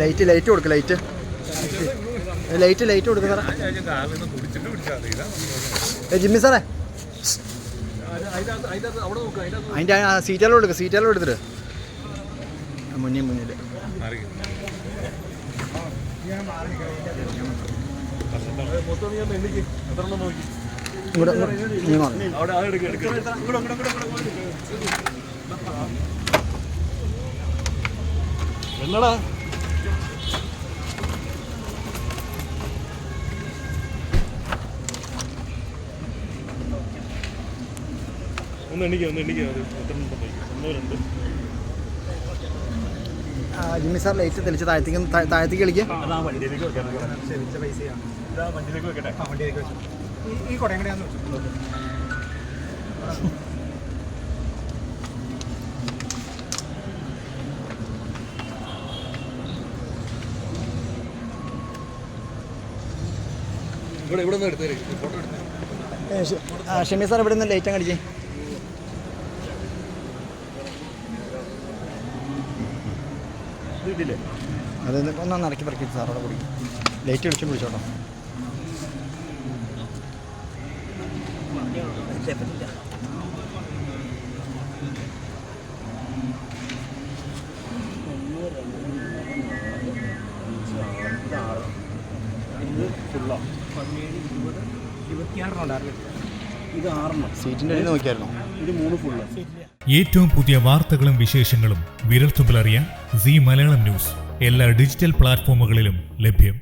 Light light കൊടുക്ക light light light കൊടുക്ക് സാറേ. ജിമ്മി സാറേ. അതിന്റെ സീറ്റാലും കൊടുക്ക സീറ്റാലും എടുത്തിട്ട് ആ, മുന്നിൽ മുന്നിൽ. ഇങ്ങോട്ട് ഇങ്ങോട്ട് നീ മാറി. എന്നടാ? ഒന്ന് എണ്ണിക്കുക ഒന്ന് എണ്ണിക്കുക അത് എത്ര ഉണ്ടെന്ന് നോക്കി ഒന്ന് രണ്ട്? ആ, ജിമ്മി സാർ ലൈറ്റ് തെളിച്ച് താഴത്തേക്ക് താഴത്തേക്ക് കളിക്കുക വണ്ടിയിലേക്ക് വെക്കട്ടെ ഇതാ വണ്ടിയിലേക്ക് വെക്കട്ടെ. ഈ കുടയും കൂടെയാന്ന് വെച്ചു ഇവിടെ ഇവിടെ നിന്ന് എടുത്തേ ഫോട്ടോ എടുത്തേ ഏ, ഷ- ആ, സാർ ഇവിടെ നിന്ന് ലൈറ്റ് അങ്ങ് അടിക്കേ ഇതില്ലേ? അത് ഒന്ന് ഇറക്കി പറക്കി സാറോടെ കൂടി. ലൈറ്റ് അടിച്ചു ഇത് ആറെണ്ണം സീറ്റിന്റെ അടിയിൽ നോക്കിയായിരുന്നോ? ഇത് മൂന്ന് ഫുള്ള് ഏറ്റവും പുതിയ വാർത്തകളും വിശേഷങ്ങളും വിരൽത്തുമ്പിലറിയാൻ സി മലയാളം ന്യൂസ്. എല്ലാ ഡിജിറ്റൽ പ്ലാറ്റ്ഫോമുകളിലും ലഭ്യം.